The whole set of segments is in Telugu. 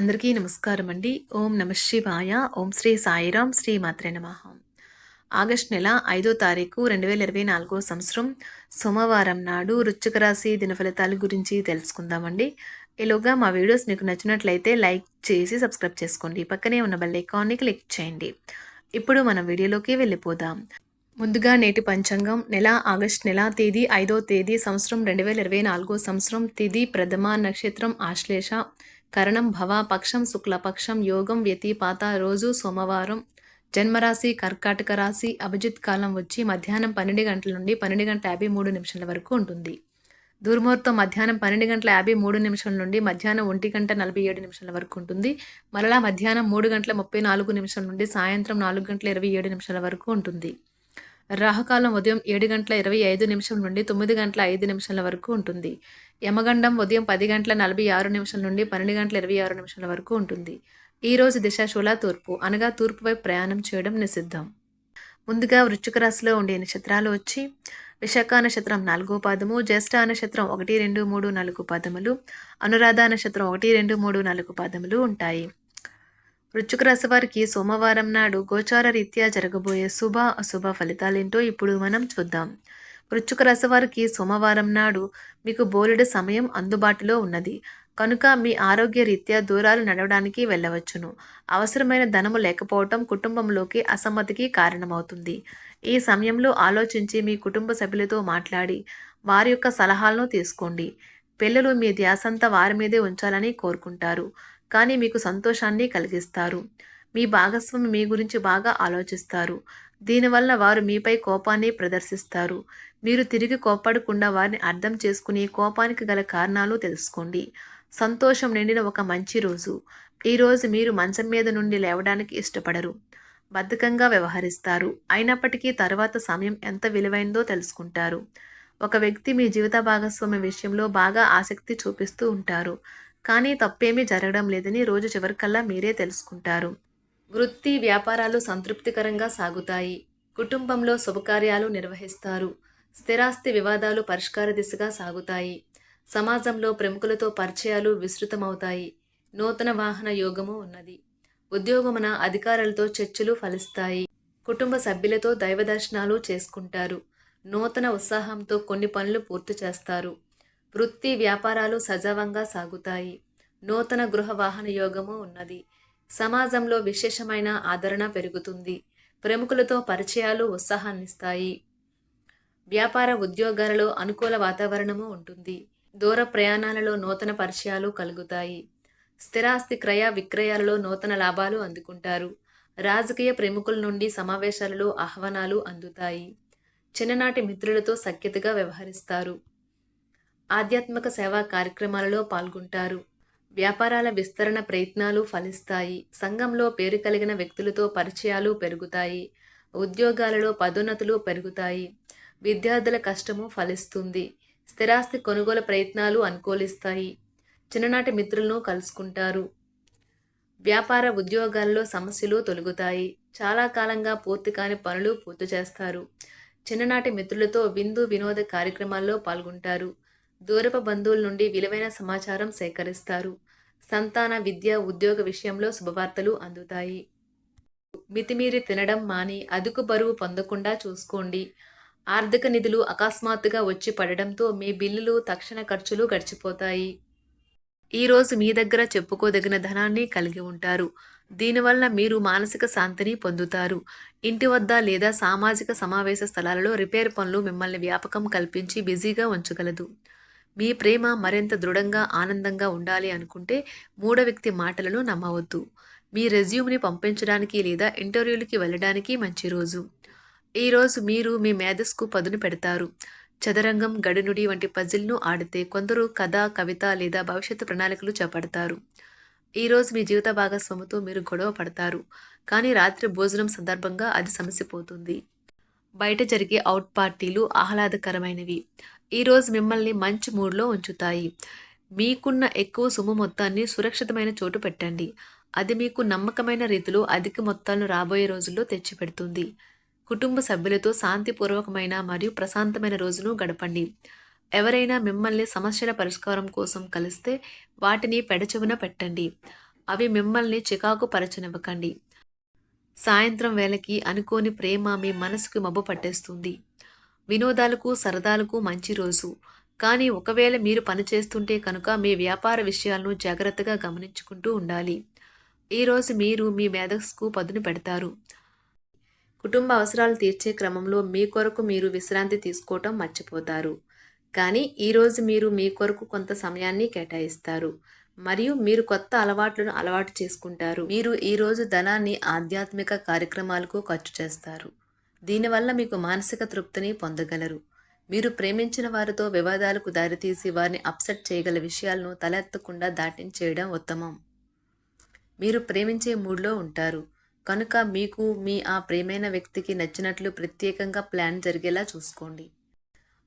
అందరికీ నమస్కారం అండి. ఓం నమ శివాయ. ఓం శ్రీ సాయిరాం శ్రీ మాత్రే నమ. ఆగస్ట్ నెల ఐదో తారీఖు రెండు వేల ఇరవై నాలుగో సంవత్సరం సోమవారం నాడు వృశ్చిక రాశి దినఫలితాల గురించి తెలుసుకుందామండి. ఈలోగా మా వీడియోస్ మీకు నచ్చినట్లయితే లైక్ చేసి సబ్స్క్రైబ్ చేసుకోండి. పక్కనే ఉన్న బెల్ ఐకాన్ని క్లిక్ చేయండి. ఇప్పుడు మనం వీడియోలోకి వెళ్ళిపోదాం. ముందుగా నేటి పంచాంగం. నెల ఆగస్ట్ నెల తేదీ ఐదో తేదీ సంవత్సరం రెండు వేల ఇరవై నాలుగో సంవత్సరం. తేదీ ప్రథమ నక్షత్రం ఆశ్లేష కరణం భవ పక్షం శుక్లపక్షం యోగం వ్యతిపాత రోజు సోమవారం. జన్మరాశి కర్కాటక రాశి అభిజిత్ కాలం వచ్చి మధ్యాహ్నం పన్నెండు గంటల నుండి పన్నెండు గంటల యాభై మూడు నిమిషాల వరకు ఉంటుంది. దుర్ముహూర్తం మధ్యాహ్నం పన్నెండు గంటల యాభై మూడు నిమిషాల నుండి మధ్యాహ్నం ఒంటి గంట నలభై ఏడు నిమిషాల వరకు ఉంటుంది. మరలా మధ్యాహ్నం మూడు గంటల ముప్పై నాలుగు నిమిషాల నుండి సాయంత్రం నాలుగు గంటల ఇరవై ఏడు నిమిషాల వరకు ఉంటుంది. రాహుకాలం ఉదయం ఏడు గంటల ఇరవై ఐదు నిమిషం నుండి తొమ్మిది గంటల ఐదు నిమిషాల వరకు ఉంటుంది. యమగండం ఉదయం పది గంటల నలభై ఆరు నిమిషం నుండి పన్నెండు గంటల ఇరవై ఆరు నిమిషాల వరకు ఉంటుంది. ఈ రోజు దిశాశూల తూర్పు అనగా తూర్పు వైపు ప్రయాణం చేయడం నిషిద్ధం. ముందుగా వృశ్చిక రాశిలో ఉండే నక్షత్రాలు వచ్చి విశాఖ నక్షత్రం నాలుగో పాదము జ్యేష్ఠ నక్షత్రం ఒకటి రెండు మూడు నాలుగు పాదములు అనురాధ నక్షత్రం ఒకటి రెండు మూడు నాలుగు పాదములు ఉంటాయి. వృశ్చిక రాశి వారికి సోమవారం నాడు గోచార రీత్యా జరగబోయే శుభ అశుభ ఫలితాలేంటో ఇప్పుడు మనం చూద్దాం. వృశ్చిక రాశి వారికి సోమవారం నాడు మీకు బోలెడు సమయం అందుబాటులో ఉన్నది. కనుక మీ ఆరోగ్య రీత్యా దూరాలు నడవడానికి వెళ్ళవచ్చును. అవసరమైన ధనము లేకపోవటం కుటుంబంలోకి అసమ్మతికి కారణమవుతుంది. ఈ సమయంలో ఆలోచించి మీ కుటుంబ సభ్యులతో మాట్లాడి వారి యొక్క సలహాలను తీసుకోండి. పిల్లలు మీ ధ్యాసంతా వారి మీదే ఉంచాలని కోరుకుంటారు. కానీ మీకు సంతోషాన్ని కలిగిస్తారు. మీ భాగస్వామి మీ గురించి బాగా ఆలోచిస్తారు. దీనివల్ల వారు మీపై కోపాన్ని ప్రదర్శిస్తారు. మీరు తిరిగి కోప్పడకుండా వారిని అర్థం చేసుకుని కోపానికి గల కారణాలు తెలుసుకోండి. సంతోషం నిండిన ఒక మంచి రోజు. ఈరోజు మీరు మంచం మీద నుండి లేవడానికి ఇష్టపడరు. బద్ధకంగా వ్యవహరిస్తారు. అయినప్పటికీ తర్వాత సమయం ఎంత విలువైందో తెలుసుకుంటారు. ఒక వ్యక్తి మీ జీవిత భాగస్వామి విషయంలో బాగా ఆసక్తి చూపిస్తూ ఉంటారు. కానీ తప్పేమీ జరగడం లేదని రోజు చివరికల్లా మీరే తెలుసుకుంటారు. వృత్తి వ్యాపారాలు సంతృప్తికరంగా సాగుతాయి. కుటుంబంలో శుభకార్యాలు నిర్వహిస్తారు. స్థిరాస్తి వివాదాలు పరిష్కార దిశగా సాగుతాయి. సమాజంలో ప్రముఖులతో పరిచయాలు విస్తృతమవుతాయి. నూతన వాహన యోగము ఉన్నది. ఉద్యోగమున అధికారులతో చర్చలు ఫలిస్తాయి. కుటుంబ సభ్యులతో దైవ దర్శనాలు చేసుకుంటారు. నూతన ఉత్సాహంతో కొన్ని పనులు పూర్తి చేస్తారు. వృత్తి వ్యాపారాలు సజావంగా సాగుతాయి. నూతన గృహ వాహన యోగము ఉన్నది. సమాజంలో విశేషమైన ఆదరణ పెరుగుతుంది. ప్రముఖులతో పరిచయాలు ఉత్సాహాన్నిస్తాయి. వ్యాపార ఉద్యోగాలలో అనుకూల వాతావరణము ఉంటుంది. దూర ప్రయాణాలలో నూతన పరిచయాలు కలుగుతాయి. స్థిరాస్తి క్రయ విక్రయాలలో నూతన లాభాలు అందుకుంటారు. రాజకీయ ప్రముఖుల నుండి సమావేశాలలో ఆహ్వానాలు అందుతాయి. చిన్ననాటి మిత్రులతో సఖ్యతగా వ్యవహరిస్తారు. ఆధ్యాత్మిక సేవా కార్యక్రమాలలో పాల్గొంటారు. వ్యాపారాల విస్తరణ ప్రయత్నాలు ఫలిస్తాయి. సంఘంలో పేరు కలిగిన వ్యక్తులతో పరిచయాలు పెరుగుతాయి. ఉద్యోగాలలో పదోన్నతులు పెరుగుతాయి. విద్యార్థుల కష్టము ఫలిస్తుంది. స్థిరాస్తి కొనుగోలు ప్రయత్నాలు అనుకూలిస్తాయి. చిన్ననాటి మిత్రులను కలుసుకుంటారు. వ్యాపార ఉద్యోగాల్లో సమస్యలు తొలగుతాయి. చాలా కాలంగా పూర్తి కాని పనులు పూర్తి చేస్తారు. చిన్ననాటి మిత్రులతో విందు వినోద కార్యక్రమాల్లో పాల్గొంటారు. దూరపు బంధువుల నుండి విలువైన సమాచారం సేకరిస్తారు. సంతాన విద్య ఉద్యోగ విషయంలో శుభవార్తలు అందుతాయి. మితిమీరి తినడం మాని అదుకు బరువు పొందకుండా చూసుకోండి. ఆర్థిక నిధులు అకస్మాత్తుగా వచ్చి పడడంతో మీ బిల్లులు తక్షణ ఖర్చులు గడిచిపోతాయి. ఈరోజు మీ దగ్గర చెప్పుకోదగిన ధనాన్ని కలిగి ఉంటారు. దీనివల్ల మీరు మానసిక శాంతిని పొందుతారు. ఇంటి వద్ద లేదా సామాజిక సమావేశ స్థలాలలో రిపేర్ పనులు మిమ్మల్ని వ్యాపకం కల్పించి బిజీగా ఉంచగలదు. మీ ప్రేమ మరింత దృఢంగా ఆనందంగా ఉండాలి అనుకుంటే మూడో వ్యక్తి మాటలను నమ్మవద్దు. మీ రెజ్యూమ్ని పంపించడానికి లేదా ఇంటర్వ్యూలకి వెళ్ళడానికి మంచి రోజు. ఈరోజు మీరు మీ మేధస్కు పదును పెడతారు. చదరంగం గడునుడి వంటి పజిల్ను ఆడితే కొందరు కథ కవిత లేదా భవిష్యత్తు ప్రణాళికలు చేపడతారు. ఈరోజు మీ జీవిత భాగస్వామితో మీరు గొడవ పడతారు. కానీ రాత్రి భోజనం సందర్భంగా అది సమసిపోతుంది. బయట జరిగే అవుట్ పార్టీలు ఆహ్లాదకరమైనవి. ఈరోజు మిమ్మల్ని మంచి మూడ్లో ఉంచుతాయి. మీకున్న ఎక్కువ సొమ్ము మొత్తాన్ని సురక్షితమైన చోటు పెట్టండి. అది మీకు నమ్మకమైన రీతిలో అధిక మొత్తాలను రాబోయే రోజుల్లో తెచ్చిపెడుతుంది. కుటుంబ సభ్యులతో శాంతిపూర్వకమైన మరియు ప్రశాంతమైన రోజును గడపండి. ఎవరైనా మిమ్మల్ని సమస్యల పరిష్కారం కోసం కలిస్తే వాటిని పెడచెవున పెట్టండి. అవి మిమ్మల్ని చికాకు పరచనివ్వకండి. సాయంత్రం వేళకి అనుకోని ప్రేమ మీ మనసుకు మబ్బు పట్టేస్తుంది. వినోదాలకు సరదాలకు మంచి రోజు. కానీ ఒకవేళ మీరు పనిచేస్తుంటే కనుక మీ వ్యాపార విషయాలను జాగ్రత్తగా గమనించుకుంటూ ఉండాలి. ఈరోజు మీరు మీ మేధస్సుకు పదును పెడతారు. కుటుంబ అవసరాలు తీర్చే క్రమంలో మీ కొరకు మీరు విశ్రాంతి తీసుకోవటం మర్చిపోతారు. కానీ ఈరోజు మీరు మీ కొరకు కొంత సమయాన్ని కేటాయిస్తారు. మరియు మీరు కొత్త అలవాట్లను అలవాటు చేసుకుంటారు. మీరు ఈరోజు ధనాన్ని ఆధ్యాత్మిక కార్యక్రమాలకు ఖర్చు చేస్తారు. దీనివల్ల మీకు మానసిక తృప్తిని పొందగలరు. మీరు ప్రేమించిన వారితో వివాదాలకు దారితీసి వారిని అప్సెట్ చేయగల విషయాలను తలెత్తకుండా దాటించేయడం ఉత్తమం. మీరు ప్రేమించే మూడ్లో ఉంటారు. కనుక మీకు మీ ఆ ప్రేమైన వ్యక్తికి నచ్చినట్లు ప్రత్యేకంగా ప్లాన్ జరిగేలా చూసుకోండి.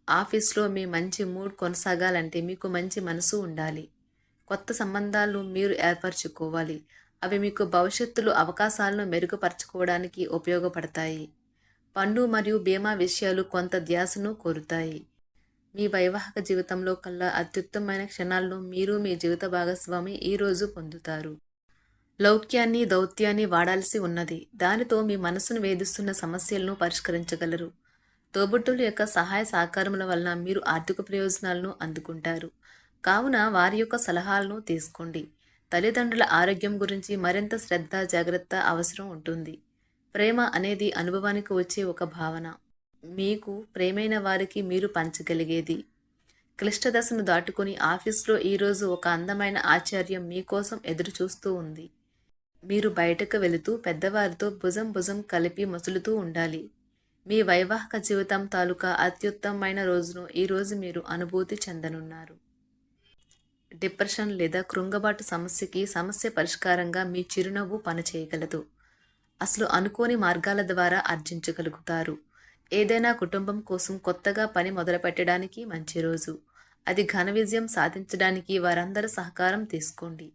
ఆఫీస్లో మీ మంచి మూడ్ కొనసాగాలంటే మీకు మంచి మనసు ఉండాలి. కొత్త సంబంధాలు మీరు ఏర్పరచుకోవాలి. అవి మీకు భవిష్యత్తులో అవకాశాలను మెరుగుపరచుకోవడానికి ఉపయోగపడతాయి. పన్ను మరియు బీమా విషయాలు కొంత ధ్యాసను కోరుతాయి. మీ వైవాహిక జీవితంలో కల్లా అత్యుత్తమైన క్షణాలను మీరు మీ జీవిత భాగస్వామి ఈరోజు పొందుతారు. లౌక్యాన్ని దౌత్యాన్ని వాడాల్సి ఉన్నది. దానితో మీ మనసును వేధిస్తున్న సమస్యలను పరిష్కరించగలరు. తోబుట్టుల యొక్క సహాయ సహకారముల వలన మీరు ఆర్థిక ప్రయోజనాలను అందుకుంటారు. కావున వారి యొక్క సలహాలను తీసుకోండి. తల్లిదండ్రుల ఆరోగ్యం గురించి మరింత శ్రద్ధ జాగ్రత్త అవసరం ఉంటుంది. ప్రేమ అనేది అనుభవానికి వచ్చే ఒక భావన. మీకు ప్రేమైన వారికి మీరు పంచగలిగేది. క్లిష్ట దశను దాటుకొని ఆఫీస్లో ఈరోజు ఒక అందమైన ఆచార్యం మీకోసం ఎదురు చూస్తూ ఉంది. మీరు బయటకు వెళుతూ పెద్దవారితో భుజం భుజం కలిపి మసులుతూ ఉండాలి. మీ వైవాహిక జీవితం తాలూకా అత్యుత్తమమైన రోజును ఈరోజు మీరు అనుభూతి చెందనున్నారు. డిప్రెషన్ లేదా కృంగబాటు సమస్యకి సమస్య పరిష్కారంగా మీ చిరునవ్వు పనిచేయగలదు. అసలు అనుకోని మార్గాల ద్వారా ఆర్జించగలుగుతారు. ఏదైనా కుటుంబం కోసం కొత్తగా పని మొదలుపెట్టడానికి మంచి రోజు. అది ఘన విజయం సాధించడానికి వారందరి సహకారం తీసుకోండి.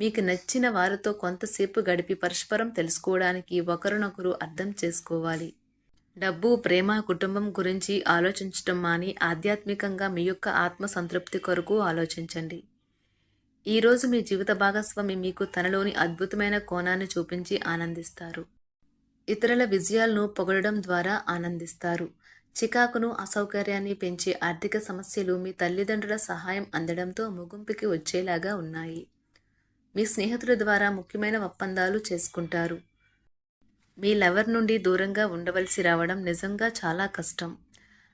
మీకు నచ్చిన వారితో కొంతసేపు గడిపి పరస్పరం తెలుసుకోవడానికి ఒకరినొకరు అర్థం చేసుకోవాలి. డబ్బు ప్రేమ కుటుంబం గురించి ఆలోచించటం మాని ఆధ్యాత్మికంగా మీ యొక్క ఆత్మ సంతృప్తి కొరకు ఆలోచించండి. ఈరోజు మీ జీవిత భాగస్వామి మీకు తనలోని అద్భుతమైన కోణాన్ని చూపించి ఆనందిస్తారు. ఇతరుల విజయాలను పొగడడం ద్వారా ఆనందిస్తారు. చికాకును అసౌకర్యాన్ని పెంచే ఆర్థిక సమస్యలు మీ తల్లిదండ్రుల సహాయం అందడంతో ముగింపుకి వచ్చేలాగా ఉన్నాయి. మీ స్నేహితుల ద్వారా ముఖ్యమైన ఒప్పందాలు చేసుకుంటారు. మీ లవర్ నుండి దూరంగా ఉండవలసి రావడం నిజంగా చాలా కష్టం.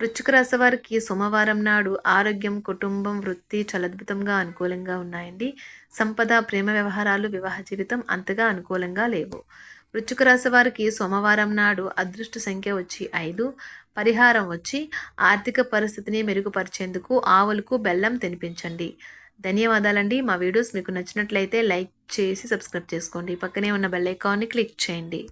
వృశ్చిక రాశి వారికి సోమవారం నాడు ఆరోగ్యం కుటుంబం వృత్తి చలద్భుతంగా అనుకూలంగా ఉన్నాయండి. సంపద ప్రేమ వ్యవహారాలు వివాహ జీవితం అంతగా అనుకూలంగా లేవు. వృశ్చిక రాశి వారికి సోమవారం నాడు అదృష్ట సంఖ్య వచ్చి ఐదు. పరిహారం వచ్చి ఆర్థిక పరిస్థితిని మెరుగుపరిచేందుకు ఆవులకు బెల్లం తినిపించండి. ధన్యవాదాలండి. మా వీడియోస్ మీకు నచ్చినట్లయితే లైక్ చేసి సబ్స్క్రైబ్ చేసుకోండి. పక్కనే ఉన్న బెల్ ఐకాన్ని క్లిక్ చేయండి.